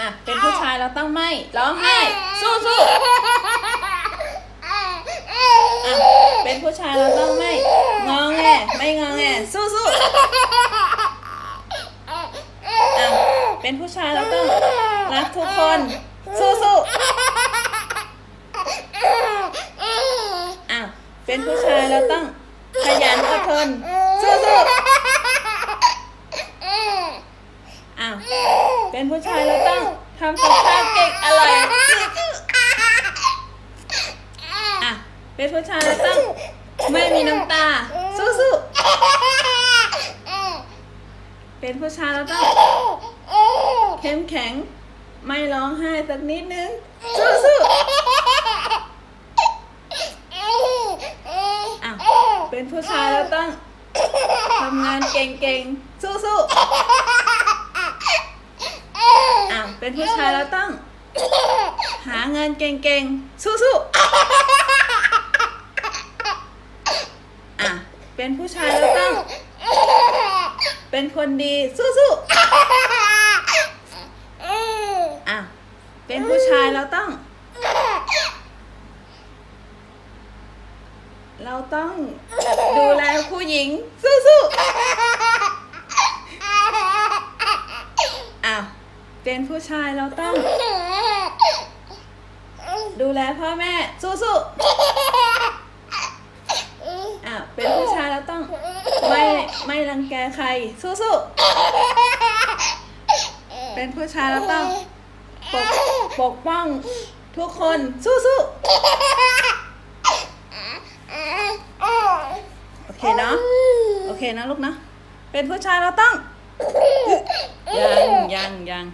อะ เป็นผู้ชายเราต้องไม่ร้องไห้ สู้สู้อะ เป็นผู้ชายเราต้องไม่งอแงไม่งอแงสู้สู้อะ เป็นผู้ชายเราต้องรักทุกคน สู้สู้อะ เป็นผู้ชายเราต้องขยันอดทน สู้สู้อะ เป็นผู้ชายเราต้องทำกับข้าวเก่งอร่อยสู้ๆอะเป็นผู้ชายเราต้องไม่มีน้ำตา สู้ๆเป็นผู้ชายเราต้องเข้มแข็ง ไม่ร้องไห้สักนิดนึง สู้ๆอะเป็นผู้ชายเราต้องทำงานเก่งๆ สู้ๆอะ เป็นผู้ชายเราต้อง หาเงินเก่งๆ สู้ๆ อะ เป็นผู้ชายเราต้อง เป็นคนดีสู้ๆ อะ เป็นผู้ชายเราต้อง เราต้องดูแลผู้หญิงสู้ๆอ้าว เป็นผู้ชายเราต้อง ดูแลพ่อแม่สู้ๆอะเป็นผู้ชายเราต้อง ไม่ไม่รังแกใครสู้ๆเป็นผู้ชายเราต้องปกปกป้องทุกคนสู้ๆโอเคเนาะโอเคนะลูกนะเป็นผู้ชายเราต้อง ยังยังยัง